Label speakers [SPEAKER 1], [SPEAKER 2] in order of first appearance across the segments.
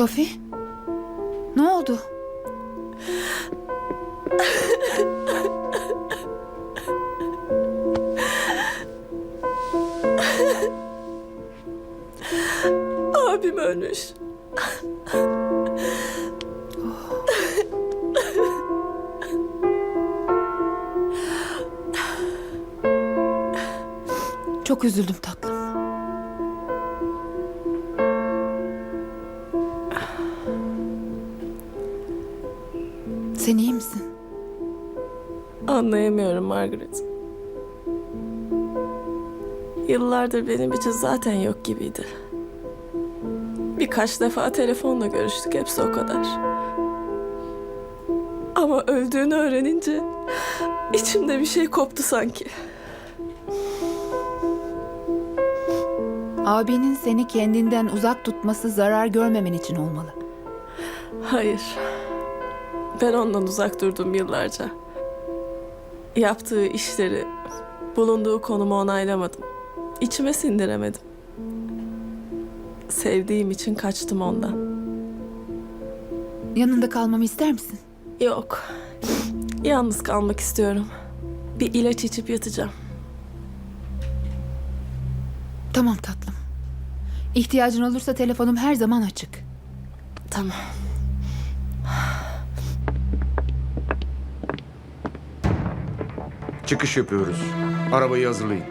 [SPEAKER 1] Sofi? Ne oldu?
[SPEAKER 2] Abim ölmüş.
[SPEAKER 1] Çok üzüldüm tatlım. Sen iyi misin?
[SPEAKER 2] Anlayamıyorum Margaret. Yıllardır benim için zaten yok gibiydi. Birkaç defa telefonla görüştük hepsi o kadar. Ama öldüğünü öğrenince içimde bir şey koptu sanki.
[SPEAKER 1] Abinin seni kendinden uzak tutması zarar görmemen için olmalı.
[SPEAKER 2] Hayır. Ben ondan uzak durdum yıllarca. Yaptığı işleri, bulunduğu konumu onaylamadım. İçime sindiremedim. Sevdiğim için kaçtım ondan.
[SPEAKER 1] Yanında kalmamı ister misin?
[SPEAKER 2] Yok. Yalnız kalmak istiyorum. Bir ilaç içip yatacağım.
[SPEAKER 1] Tamam tatlım. İhtiyacın olursa telefonum her zaman açık.
[SPEAKER 2] Tamam.
[SPEAKER 3] Çıkış yapıyoruz. Arabayı hazırlayın.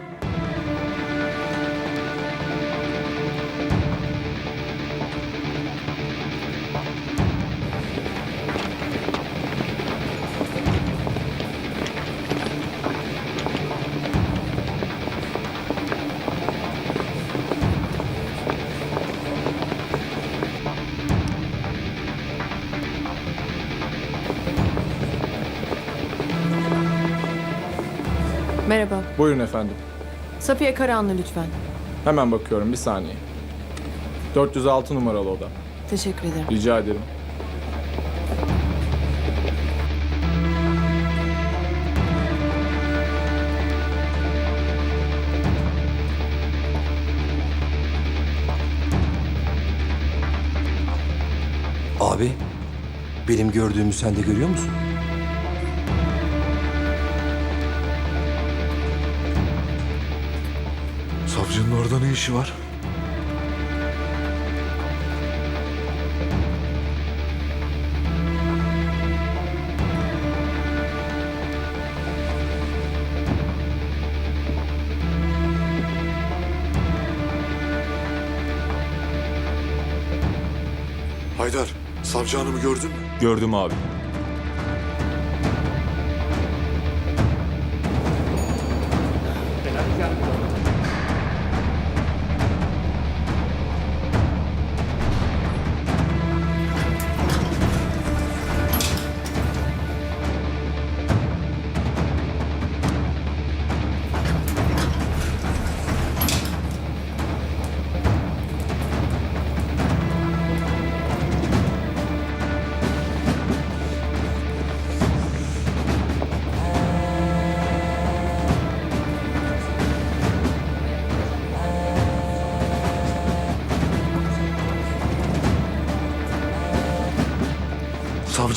[SPEAKER 4] Merhaba.
[SPEAKER 5] Buyurun efendim.
[SPEAKER 4] Safiye Karahanlı lütfen.
[SPEAKER 5] Hemen bakıyorum bir saniye. 406 numaralı oda.
[SPEAKER 4] Teşekkür ederim.
[SPEAKER 5] Rica ederim.
[SPEAKER 6] Abi, benim gördüğümü sen de görüyor musun?
[SPEAKER 7] Savcının orada ne işi var? Haydar, savcı hanımı gördün mü?
[SPEAKER 8] Gördüm abi.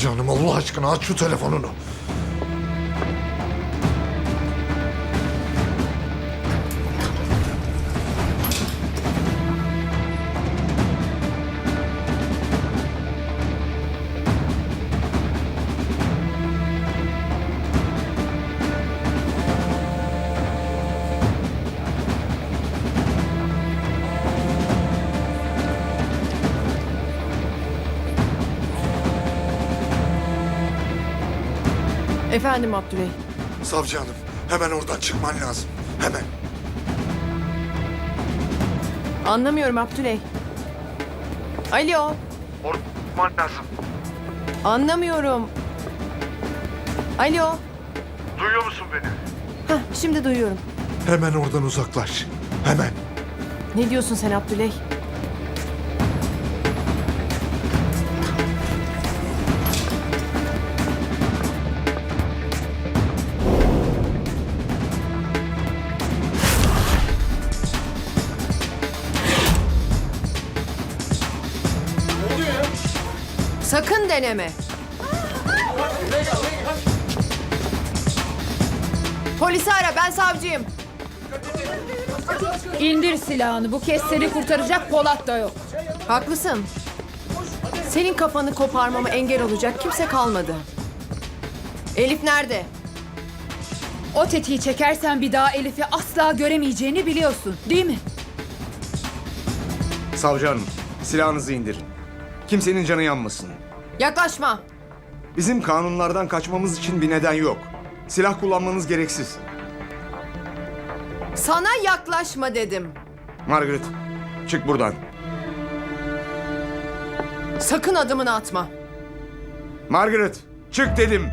[SPEAKER 7] Savcı hanım Allah aşkına aç şu telefonunu.
[SPEAKER 4] Efendim Abdüley.
[SPEAKER 7] Savcı hanım hemen oradan çıkman lazım. Hemen.
[SPEAKER 4] Anlamıyorum Abdüley. Alo.
[SPEAKER 7] Oradan çıkman lazım.
[SPEAKER 4] Anlamıyorum. Alo.
[SPEAKER 7] Duyuyor musun beni?
[SPEAKER 4] Hah, şimdi duyuyorum.
[SPEAKER 7] Hemen oradan uzaklaş. Hemen.
[SPEAKER 4] Ne diyorsun sen Abdüley? Sakın deneme. Polisi ara ben savcıyım.
[SPEAKER 1] İndir silahını. Bu kez seni kurtaracak Polat da yok.
[SPEAKER 4] Haklısın. Senin kafanı koparmama engel olacak kimse kalmadı. Elif nerede?
[SPEAKER 1] O tetiği çekersen bir daha Elif'i asla göremeyeceğini biliyorsun. Değil mi?
[SPEAKER 3] Savcı hanım, silahınızı indirin. Kimsenin canı yanmasın.
[SPEAKER 4] Yaklaşma.
[SPEAKER 3] Bizim kanunlardan kaçmamız için bir neden yok. Silah kullanmanız gereksiz.
[SPEAKER 4] Sana yaklaşma dedim.
[SPEAKER 3] Margaret, çık buradan.
[SPEAKER 4] Sakın adımını atma.
[SPEAKER 3] Margaret, çık dedim.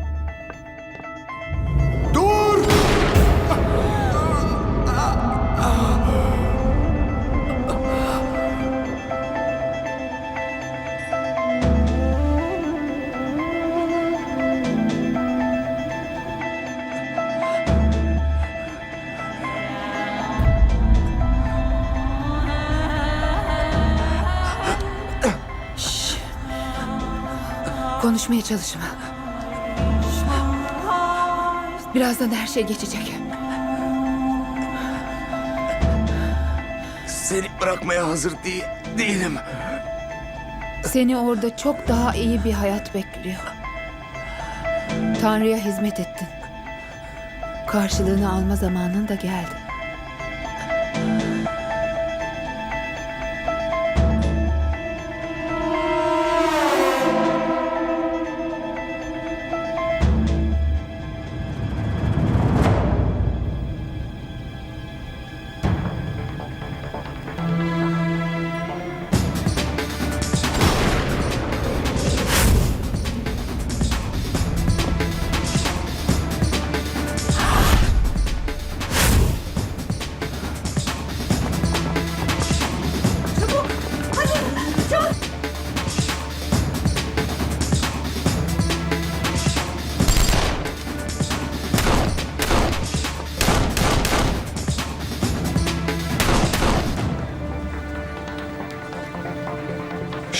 [SPEAKER 1] Konuşmaya çalışma. Birazdan her şey geçecek.
[SPEAKER 3] Seni bırakmaya hazır değil, değilim.
[SPEAKER 1] Seni orada çok daha iyi bir hayat bekliyor. Tanrı'ya hizmet ettin. Karşılığını alma zamanın da geldi.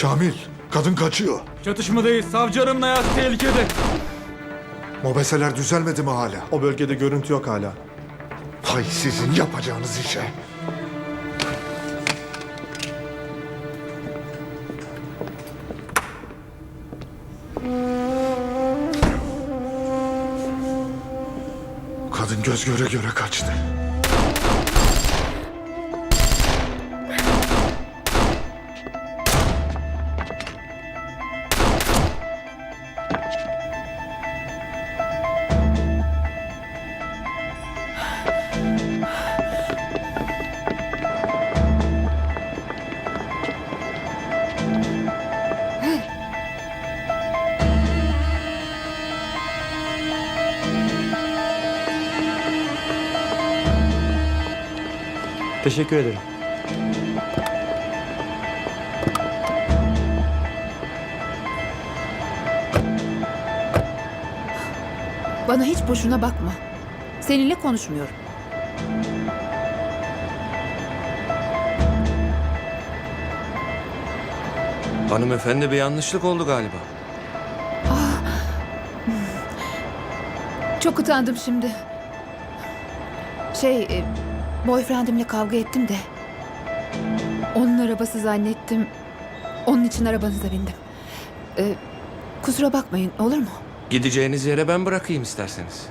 [SPEAKER 7] Şamil, kadın kaçıyor.
[SPEAKER 5] Çatışmadayız. Savcı hanımın hayatı tehlikede.
[SPEAKER 7] Mobeseler düzelmedi mi hala?
[SPEAKER 8] O bölgede görüntü yok hala.
[SPEAKER 7] Hay sizin yapacağınız işe. Kadın göz göre göre kaçtı.
[SPEAKER 8] Teşekkür ederim.
[SPEAKER 1] Bana hiç boşuna bakma. Seninle konuşmuyorum.
[SPEAKER 6] Hanımefendi bir yanlışlık oldu galiba.
[SPEAKER 1] Çok utandım şimdi. Şey, e, boyfriendimle kavga ettim de. Onun arabası zannettim. Onun için arabanıza bindim. E, kusura bakmayın, olur mu?
[SPEAKER 6] Gideceğiniz yere ben bırakayım isterseniz.